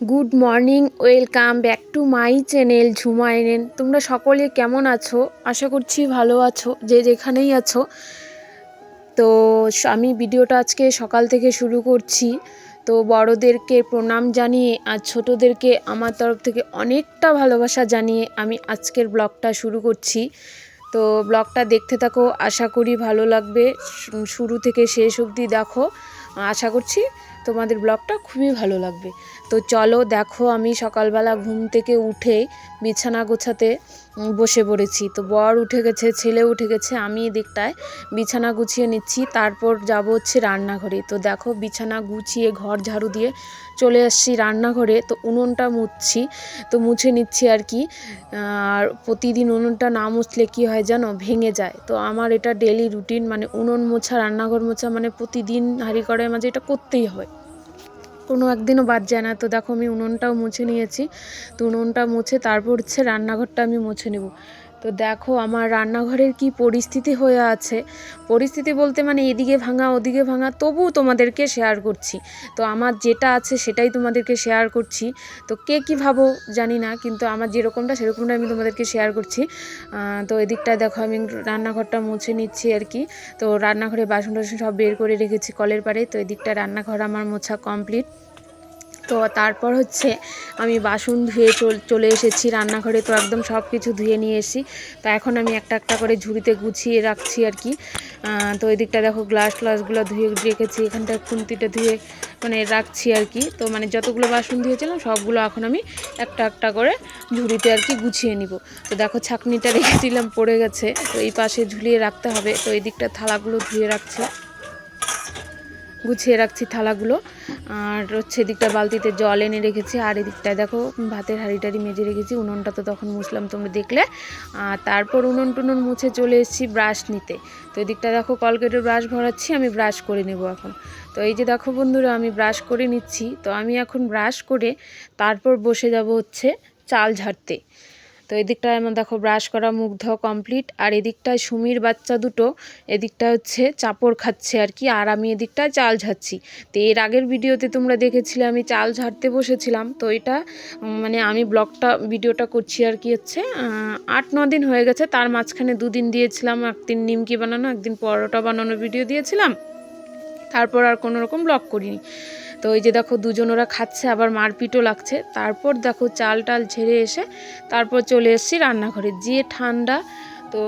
Good morning, welcome back to my channel Jhuma এনেন তোমরা সকলে কেমন আছো? আশা করছি ভালো আছো, যে যেখানেই আছো। তো আমি ভিডিওটা আজকে সকাল থেকে শুরু করছি। তো বড়োদেরকে প্রণাম জানিয়ে আর ছোটোদেরকে আমার তরফ থেকে অনেকটা ভালোবাসা জানিয়ে আমি আজকের ব্লগটা শুরু করছি। তো ব্লগটা দেখতে থাকো, আশা করি ভালো লাগবে। শুরু থেকে শেষ অবধি দেখো। আশা করছি তোমাদের ব্লগটা খুবই ভালো লাগবে। তো চলো দেখো আমি সকালবেলা ঘুম থেকে উঠে বিছানা গোছাতে বসে পড়েছি। তো বর উঠে গেছে, ছেলে উঠে গেছে, আমি এদিকটায় বিছানা গুছিয়ে নিচ্ছি, তারপর যাব হচ্ছে রান্নাঘরে। তো দেখো বিছানা গুছিয়ে ঘর ঝাড়ু দিয়ে চলে আসছি রান্নাঘরে। তো উনুনটা মুছছি, তো মুছে নিচ্ছি আর কি। আর প্রতিদিন উনুনটা না মুছলে কি হয় জানো? ভেঙে যায়। তো আমার এটা ডেলি রুটিন মানে উনুন মোছা, রান্নাঘর মোছা মানে প্রতিদিন হাঁড়ি কড়াইয়ের মাঝে মাঝে এটা করতেই হয়। কোনো একদিনও বাদ যায় না। তো দেখো আমি উনুনটাও মুছে নিয়েছি। তো উনুনটা মুছে তারপর হচ্ছে রান্নাঘরটা আমি মুছে নেব। তো দেখো আমার রান্নাঘরের কি পরিস্থিতি হয়ে আছে। পরিস্থিতি বলতে মানে এদিকে ভাঙা, ওদিকে ভাঙা, তবুও তোমাদেরকে শেয়ার করছি। তো আমার যেটা আছে সেটাই তোমাদেরকে শেয়ার করছি। তো কে কী ভাবো জানি না, কিন্তু আমার যেরকমটা সেরকমটা আমি তোমাদেরকে শেয়ার করছি। তো এদিকটায় দেখো আমি রান্নাঘরটা মুছে নিচ্ছি আর কি। তো রান্নাঘরে বাসন টাসন সব বের করে রেখেছি কলের পাড়ে। তো এদিকটা রান্নাঘর আমার মোছা কমপ্লিট তো তারপর হচ্ছে আমি বাসন ধুয়ে চল- এসেছি রান্নাঘরে, তো একদম সব কিছু ধুয়ে নিয়ে এসেছি। তো এখন আমি একটা একটা করে ঝুড়িতে গুছিয়ে রাখছি আর কি। তো এদিকটা দেখো গ্লাস গ্লাসগুলো ধুয়ে রেখেছি, এখানটা খুন্তিটা ধুয়ে মানে রাখছি আর কি। তো মানে যতগুলো বাসন ধুয়েছিলাম, সবগুলো এখন আমি একটা একটা করে ঝুড়িতে আর কি গুছিয়ে নিব। তো দেখো ছাকনিটা রেখেছিলাম পড়ে গেছে। তো এই পাশে ঝুলিয়ে রাখতে হবে। তো এই দিকটা থালাগুলো ধুয়ে রাখছি। গুছিয়ে রাখছি থালাগুলো। আর হচ্ছে এদিকটা বালতিতে জল এনে রেখেছি, আর এদিকটায় দেখো ভাতের হাঁড়ি টাড়ি মেজে রেখেছি, উনুনটা তো তখন মুছলাম তোমরা দেখলে। আর তারপর উনুন টুনুন মুছে চলে এসেছি ব্রাশ নিতে। তো এদিকটা দেখো কলগেটের ব্রাশ ভরাচ্ছি, আমি ব্রাশ করে নেব এখন। তো এই যে দেখো বন্ধুরা, আমি ব্রাশ করে নিচ্ছি। তো আমি এখন ব্রাশ করে তারপর বসে যাব হচ্ছে চাল ঝাড়তে। তো এদিকটায় আমার দেখো ব্রাশ করা মুখ ধোয়া কমপ্লিট আর এদিকটায় সুমির বাচ্চা দুটো এদিকটা হচ্ছে চাপড় খাচ্ছে আর কি, আর আমি এদিকটায় চাল ঝাড়ছি। তো এর আগের ভিডিওতে তোমরা দেখেছিলে আমি চাল ঝাড়তে বসেছিলাম, তো এটা মানে আমি ব্লগটা, ভিডিওটা করছি আর কি হচ্ছে আট, ন দিন হয়ে গেছে, তার মাঝখানে দুদিন দিয়েছিলাম, একদিন নিমকি বানানো, একদিন পরোটা বানানোর ভিডিও দিয়েছিলাম, তারপর আর কোনো রকম ব্লগ করিনি। তো এই যে দেখো দুজন ওরা খাচ্ছে, আবার মারপিটও লাগছে। তারপর দেখো চাল টাল ঝেড়ে এসে তারপর চলে এসেছি রান্নাঘরে। যে ঠান্ডা, তো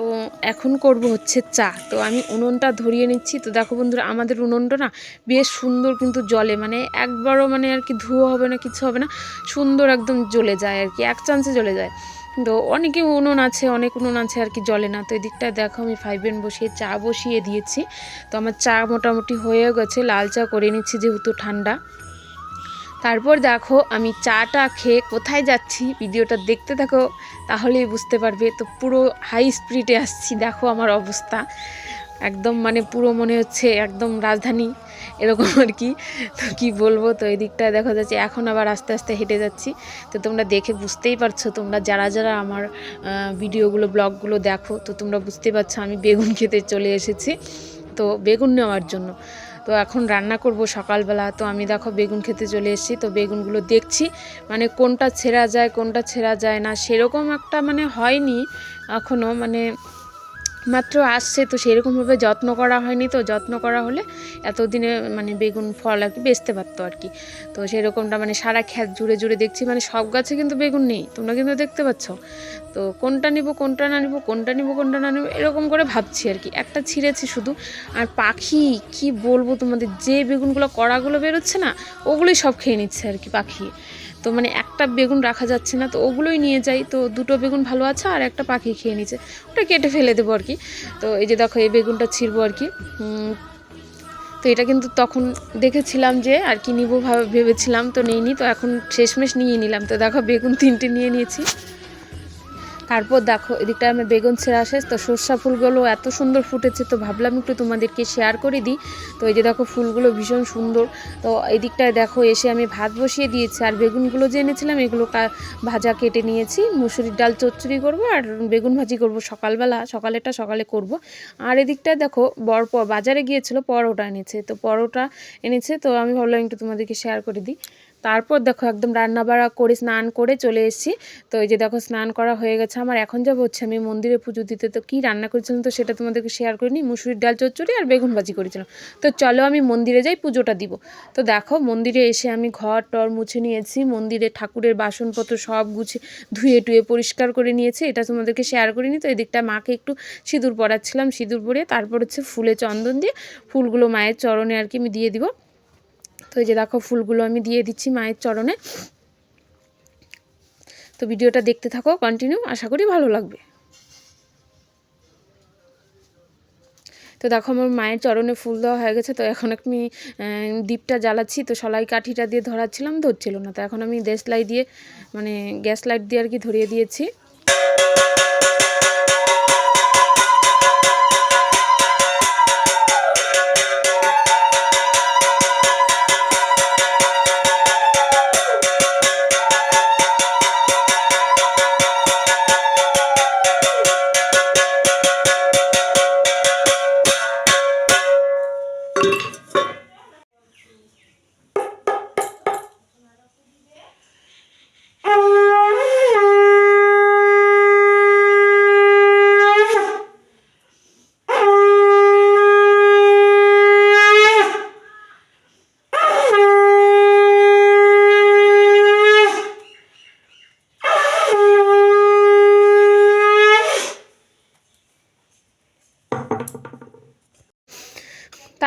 এখন করব হচ্ছে চা। তো আমি উনুনটা ধরিয়ে নিচ্ছি। তো দেখো বন্ধুরা, আমাদের উনুনটা না বেশ সুন্দর কিন্তু জলে মানে একবারও মানে আর কি ধুয়ো হবে না, কিছু হবে না, সুন্দর একদম জ্বলে যায় আর কি, এক চান্সে জ্বলে যায়। তো অনেকে উনুন আছে, অনেক উনুন আছে আর কি জলে না। তো এদিকটা দেখো, আমি ফাইভেন বসিয়ে চা বসিয়ে দিয়েছি। তো আমার চা মোটামুটি হয়ে গেছে, লাল চা করে নিচ্ছি যেহেতু ঠান্ডা। তারপর দেখো, আমি চাটা খেয়ে কোথায় যাচ্ছি, ভিডিওটা দেখতে থাকো, তাহলেই বুঝতে পারবে। তো পুরো হাই স্পিডে আসছি, দেখো আমার অবস্থা। একদম মানে পুরো মনে হচ্ছে একদম রাজধানী, এরকম আর কি। তো কি বলব, তো এই দিকটায় দেখা যাচ্ছে এখন আবার আস্তে আস্তে হেঁটে যাচ্ছি। তো তোমরা দেখে বুঝতেই পারছ, তোমরা যারা যারা আমার ভিডিওগুলো, ব্লগগুলো দেখো, তো তোমরা বুঝতেই পারছ আমি বেগুন খেতে চলে এসেছি। তো বেগুন নেওয়ার জন্য। তো এখন রান্না করব সকালবেলা। তো আমি দেখো বেগুন খেতে চলে এসেছি, তো বেগুনগুলো দেখছি মানে কোনটা ছেঁড়া যায়, কোনটা ছেঁড়া যায় না, সেরকম একটা মানে হয়নি এখনও মানে মাত্র আসছে, তো সেরকমভাবে যত্ন করা হয়নি, তো যত্ন করা হলে এতদিনে মানে বেগুন, ফল আর কি বেচতে পারতো আর কি। তো সেরকমটা মানে সারা খ্যাত জুড়ে জুড়ে দেখছি মানে সব গাছে কিন্তু বেগুন নেই, তোমরা কিন্তু দেখতে পাচ্ছ। তো কোনটা নিব, কোনটা না নিব, কোনটা নিব, কোনটা না নিব, এরকম করে ভাবছি আর কি। একটা ছিঁড়েছি শুধু, আর পাখি, কি বলব তোমাদের, যে বেগুনগুলো, কড়াগুলো বেরোচ্ছে না, ওগুলোই সব খেয়ে নিচ্ছে আর কি পাখি। তো মানে একটা বেগুন রাখা যাচ্ছে না, তো ওগুলোই নিয়ে যাই, তো দুটো বেগুন ভালো আছে আর একটা পাখি খেয়ে নিচ্ছে, ওটা কেটে ফেলে দেবো আর কি। তো এই যে দেখো, এই বেগুনটা ছিঁড়বো আর কি। তো এটা কিন্তু তখন দেখেছিলাম যে আর কি নিবো ভাবে- ভেবেছিলাম, তো নিইনি। তো এখন শেষমেশ নিয়ে নিলাম। তো দেখো, বেগুন তিনটে নিয়ে নিয়েছি। তারপর দেখো, এদিকটা আমি বেগুন ছেঁড়া শেষ, তো সর্ষা ফুলগুলো এত সুন্দর ফুটেছে, তো ভাবলাম একটু তোমাদেরকে শেয়ার করে দিই। তো এই যে দেখো, ফুলগুলো ভীষণ সুন্দর। তো এদিকটায় দেখো, এসে আমি ভাত বসিয়ে দিয়েছি, আর বেগুনগুলো যে এনেছিলাম, এগুলো ভাজা কেটে নিয়েছি। মুসুরির ডাল চচ্চড়ি করব, আর বেগুন ভাজি করব সকালবেলা সকালেটা সকালে করব। আর এদিকটায় দেখো, বর বাজারে গিয়েছিল, পরোটা এনেছে, তো পরোটা এনেছে, তো আমি ভাবলাম একটু তোমাদেরকে শেয়ার করে দিই। তারপর দেখো একদম রান্না বাড়া করে স্নান করে চলে এসেছি। তো এই যে দেখো স্নান করা হয়ে গেছে আমার। এখন যাব হচ্ছে আমি মন্দিরে পুজো দিতে। তো কী রান্না করেছিলাম তো সেটা তোমাদেরকে শেয়ার করিনি। মুসুরির ডাল, চচ্চড়ি আর বেগুন ভাজি করেছিলাম। তো চলো আমি মন্দিরে যাই, পুজোটা দিব। তো দেখো মন্দিরে এসে আমি ঘর টর মুছে নিয়েছি। মন্দিরে ঠাকুরের বাসনপত্র সব গুছে, ধুয়ে টুয়ে পরিষ্কার করে নিয়েছি। এটা তোমাদেরকে শেয়ার করিনি তো এদিকটা মাকে একটু সিঁদুর পরাচ্ছিলাম। সিঁদুর পরে তারপর হচ্ছে ফুলে চন্দন দিয়ে ফুলগুলো মায়ের চরণে আর কি আমি দিয়ে দিব। তো এই যে দেখো ফুলগুলো আমি দিয়ে দিচ্ছি মায়ের চরণে। তো ভিডিওটা দেখতে থাকো কন্টিনিউ আশা করি ভালো লাগবে। তো দেখো আমার মায়ের চরণে ফুল দেওয়া হয়ে গেছে, তো এখন আমি দীপটা জ্বালাচ্ছি, তো সলাই কাঠিটা দিয়ে ধরাচ্ছিলাম, ধরছিল না। তো এখন আমি দেশ লাই দিয়ে মানে গ্যাস লাইট দিয়ে আর কি ধরিয়ে দিয়েছি।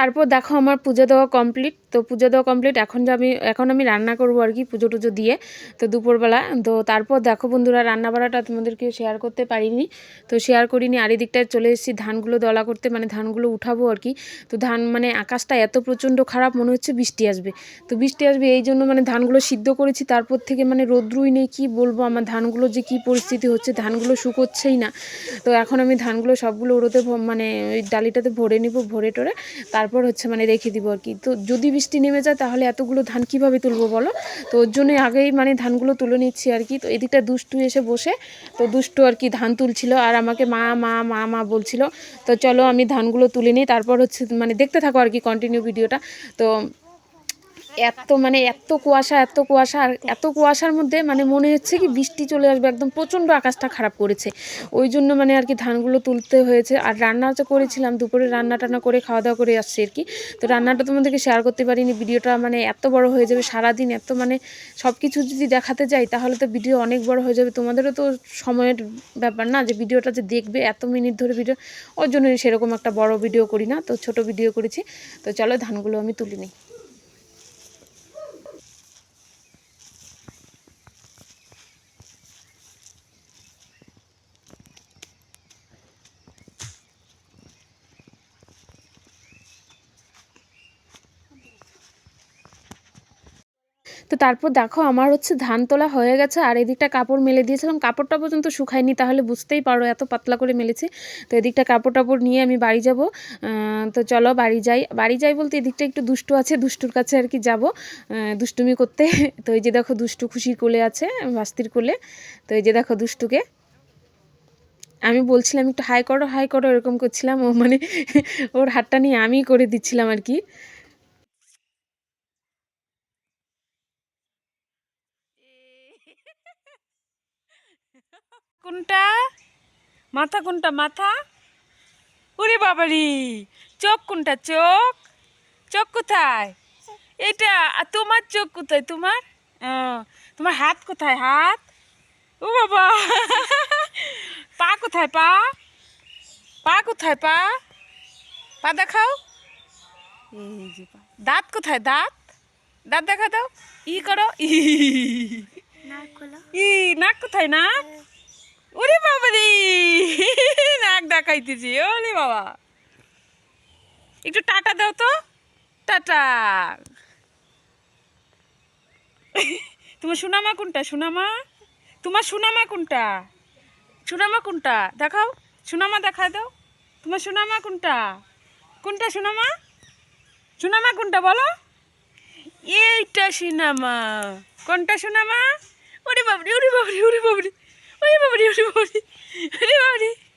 তারপর দেখো আমার পুজো দেওয়া কমপ্লিট তো পুজো দেওয়া কমপ্লিট এখন যে আমি এখন আমি রান্না করব আর কি পুজো টুজো দিয়ে। তো দুপুরবেলা। তো তারপর দেখো বন্ধুরা রান্না বাড়াটা তোমাদেরকে শেয়ার করতে পারিনি। তো শেয়ার করিনি। আর এদিকটায় চলে এসেছি ধানগুলো দলা করতে। মানে ধানগুলো উঠাবো আর কি। তো ধান মানে আকাশটা এত প্রচণ্ড খারাপ, মনে হচ্ছে বৃষ্টি আসবে। তো বৃষ্টি আসবে এই জন্য মানে ধানগুলো সিদ্ধ করেছি। তারপর থেকে মানে রোদ্রুই নেই। কী বলব? আমার ধানগুলো যে কী পরিস্থিতি হচ্ছে, ধানগুলো শুকোচ্ছেই না। তো এখন আমি ধানগুলো সবগুলো ওরোতে মানে ওই ডালিটাতে ভরে নিব, ভরে টরে। তারপর হচ্ছে মানে রেখে দিব আর কি। তো যদি বৃষ্টি নেমে যায় তাহলে এতগুলো ধান কীভাবে তুলবো বলো? তো ওর জন্যই আগেই মানে ধানগুলো তুলে নিচ্ছি আর কি। তো এদিকটা দুষ্টু এসে বসে, তো দুষ্টু আর কি ধান তুলছিল আর আমাকে মা মা মা মা বলছিল, তো চলো আমি ধানগুলো তুলে নিই। তারপর হচ্ছে মানে দেখতে থাকো আর কি কন্টিনিউ ভিডিওটা তো এত মানে এত কুয়াশা এত কুয়াশা আর এত কুয়াশার মধ্যে মানে মনে হচ্ছে কি বৃষ্টি চলে আসবে, একদম প্রচণ্ড আকাশটা খারাপ করেছে। ওই জন্য মানে আর কি ধানগুলো তুলতে হয়েছে। আর রান্না তো করেছিলাম, দুপুরে রান্না টান্না করে খাওয়া দাওয়া করে আসছি আর কি। তো রান্নাটা তোমাদেরকে শেয়ার করতে পারিনি, ভিডিওটা মানে এত বড় হয়ে যাবে সারাদিন, এত মানে সব কিছু যদি দেখাতে যাই, তাহলে তো ভিডিও অনেক বড় হয়ে যাবে। তোমাদেরও তো সময়ের ব্যাপার না, যে ভিডিওটা যে দেখবে, এত মিনিট ধরে ভিডিও ওর জন্য সেরকম একটা বড় ভিডিও করি না, তো ছোট ভিডিও করেছি। তো চলো ধানগুলো আমি তুলে নিই। তো তারপর দেখো আমার হচ্ছে ধান তোলা হয়ে গেছে, আর এদিকটা কাপড় মেলে দিয়েছিলাম। কাপড়টা পর্যন্ত শুকায়নি, তাহলে বুঝতেই পারো এত পাতলা করে মেলেছি। তো এদিকটা কাপড় টাপড় নিয়ে আমি বাড়ি যাব। তো চলো বাড়ি যাই। বাড়ি যাই বলতে এদিকটা একটু দুষ্টু আছে, দুষ্টুর কাছে আর কি যাব। দুষ্টুমি করতে। তো এই যে দেখো দুষ্টু খুশির কোলে আছে, বাস্তির কোলে। তো এই যে দেখো দুষ্টুকে। আমি বলছিলাম একটু হাই করো হাই করো, এরকম করছিলাম। ও মানে ওর হাতটা নিয়ে আমি করে দিচ্ছিলাম আর কি। কোনটা? মাথা কোনটা? মাথা? ওরে বাবারি চোখ কোনটা? চোখ? চোখ কোথায়? এটা আর তোমার চোখ কোথায়? তোমার? তোমার হাত কোথায়? হাত? ও বাবা পা কোথায়? পা? পা কোথায়? পা? পা দেখাও। এই যে পা। দাঁত কোথায়? দাঁত? দাঁত দেখা দাও। ই করো। ই। ই নাক কোথায়? নাক? ওরে বাবা রে। নাক দেখাইতেছি ওরে বাবা। একটু টাটা দাও তো। টাটা। তোমার সুনামা কোনটা? সুনামা? তোমার সুনামা কোনটা? সুনামা কোনটা? দেখাও। সুনামা দেখা দাও। তোমার সুনামা কোনটা? কোনটা সুনামা? সুনামা কোনটা বলো? এইটা সুনামা। কোনটা সুনামা? ওরে বাবরি ওরে বাবরি ওরে Babri. Hadi baba, hadi baba, hadi baba.